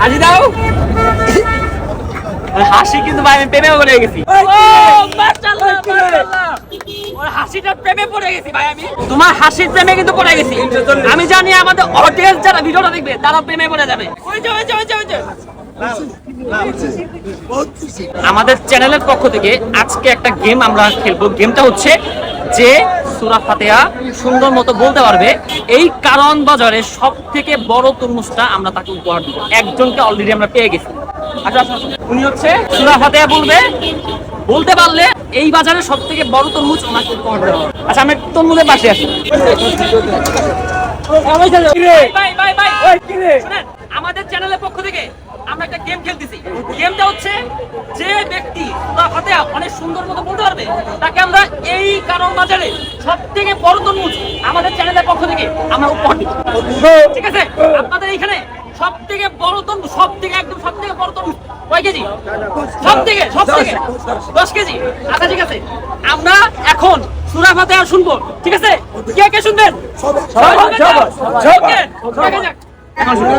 হাসি দাও। হাসি কিন্তু ভাই আমি প্রেমে পড়ে গেছি। হাসিটা প্রেমে পড়ে গেছি ভাই আমি। তোমার হাসির প্রেমে কিন্তু পড়ে গেছি। আমি জানি আমাদের অডিয়েন্স যারা ভিডিওটা দেখবে তারা প্রেমে পড়ে যাবে। ওই যে ওই যে ওই যে ওই যে। আমাদের চ্যানেলের পক্ষ থেকে আজকে একটা গেম আমরা খেলব। গেমটা হচ্ছে যে সুরা ফাতেহা সুন্দর মতো বলতে পারবে এই কারণ বাজারে সব থেকে বড় তরমুজটা আমরা তাকে উপহার দিব একজনকে অলরেডি আমরা পেয়ে গেছি আচ্ছা আচ্ছা, আচ্ছা। উনি হচ্ছে সুরা ফাতেহা বলবে বলতে পারলে এই বাজারে সব থেকে বড় তরমুজ ওনাকে উপহার দেওয়া আচ্ছা আমি তরমুজের পাশে আসি আমাদের চ্যানেলের পক্ষ থেকে একটা গেম খেলতেছি। গেমটা হচ্ছে যে ব্যক্তি সুরা ফাতিহা অনেক সুন্দর মতো বলতে পারবে তাকে আমরা এই কারণ বাজারে সব থেকে বড় তরমুজ আমাদের চ্যানেলের পক্ষ থেকে আমরা উপহার ঠিক আছে? আপনাদের এইখানে সব থেকে বড় তরমুজ সব থেকে একদম সব থেকে বড় তরমুজ কয় কেজি? সব থেকে সব থেকে দশ কেজি? আচ্ছা ঠিক আছে। আমরা এখন সুরা ফাতিহা শুনব। ঠিক আছে? কে কে শুনবেন? সবাই। এখন শুনুন।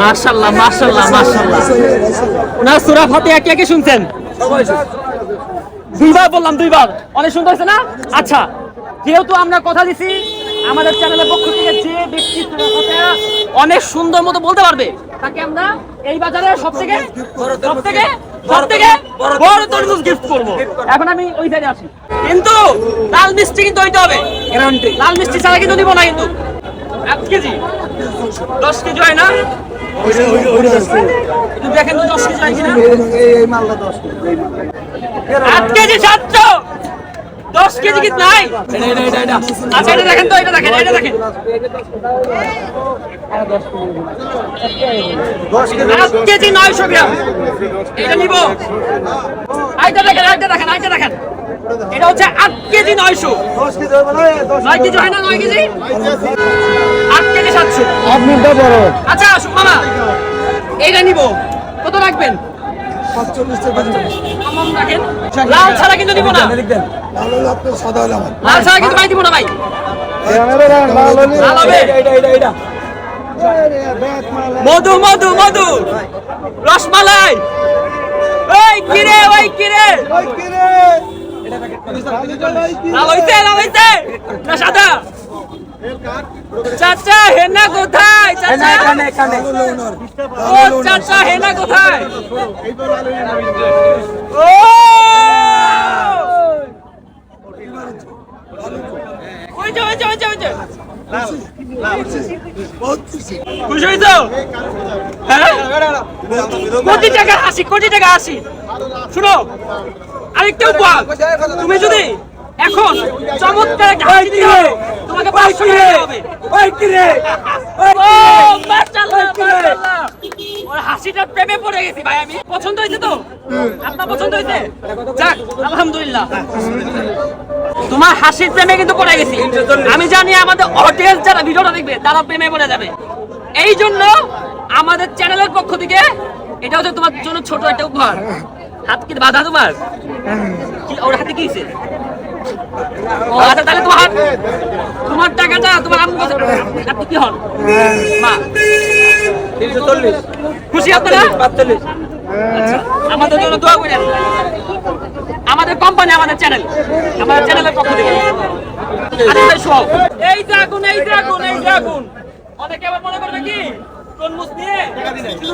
মাশাল্লাহ মাশাল্লাহ মাশাল্লাহ ওনার সুরা ফাতিহা কে কে শুনছেন? দুইবার বললাম দুইবার। অনেক সুন্দর হয়েছে না? আচ্ছা যেহেতু আমরা কথা দিছি আমাদের চ্যানেলের পক্ষ থেকে যে ব্যক্তি অনেক সুন্দর মতো বলতে পারবে তাকে আমরা এই বাজারে সব থেকে সব থেকে সব থেকে বড় তরমুজ গিফট করব। এখন আমি ওই সাইডে আসি। কিন্তু লাল মিষ্টি কিন্তু হইতে হবে। লাল মিষ্টি ছাড়া কিন্তু দিব না কিন্তু। এক কেজি। দশ কেজি হয় না? দেখেন তো দশ কেজি হয় কিনা? আট কেজি সাতশো দশ কেজি কি নাই? আচ্ছা এটা দেখেন তো এটা দেখেন এটা দেখেন। আট কেজি নয়শো গ্রাম। এটা নিব। আইটা দেখেন আইটা দেখেন আইটা দেখেন। এটা হচ্ছে আট কেজি নয়শো। নয় কেজি হয় না নয় কেজি? আট আপনারটা বড়। আচ্ছা মামা এইটা নিব। কত রাখবেন? টাকা আমন রাখেন। লাল ছাড়া কিন্তু নিব না। লাল ছাড়া কিন্তু ভাই দিব না ভাই। মধু মধু মধু। রসমালাই। ওই কিরে ওই কিরে। লাল লাল না সাদা। চাচা হেনা কোথায়? চাচা? ও চাচা হেনা কোথায়? ও! ওই যে ওই যে ওই যে ওই যে। খুশি হইছো? হ্যাঁ? কোটি টাকা আসি কোটি টাকা আসি শুনো আরেকটা উপহার। তুমি যদি এখন চমৎকার তোমাকে পাঁচশো টাকা হবে। ও, মাশাআল্লাহ, মাশাআল্লাহ। ওর হাসিটা প্রেমে পড়ে গেছি ভাই আমি পছন্দ হয়েছে তো? আপনার পছন্দ হয়েছে? যাক আলহামদুলিল্লাহ। তোমার হাসির প্রেমে কিন্তু পড়ে গেছি। আমি জানি আমাদের অডিয়েন্স যারা ভিডিওটা দেখবে তারা প্রেমে পড়ে যাবে। এই জন্য আমাদের চ্যানেলের পক্ষ থেকে এটা হচ্ছে তোমার জন্য ছোট একটা উপহার। হাত কি বাধা তোমার? কি ওর হাতে কি আচ্ছা তাহলে তোমার তোমার টাকাটা তোমার আম্মু আপনি কি হন? মা। খুশি আপনারা? আচ্ছা, আমাদের জন্য দোয়া আমাদের কোম্পানি আমাদের চ্যানেল আমাদের চ্যানেলের পক্ষ থেকে। এই এই মনে করবে কি তরমুজ নিয়ে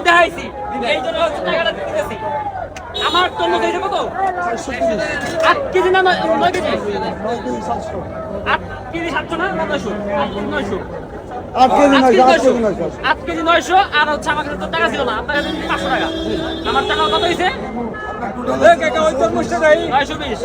দেখাইছি। এই জন্য টাকাটা দিতেছি। আমার তরমুজ হয়েছে দেবো তো? আট কেজি না নয় কেজি? আট কেজি সাতশো না? নয়শো। নয়শো। আট কেজি নয়শো আর হচ্ছে আমার কাছে তো টাকা ছিল না। আপনার কাছে পাঁচশো টাকা। আমার টাকা কত হয়েছে? নয়শো বিশ।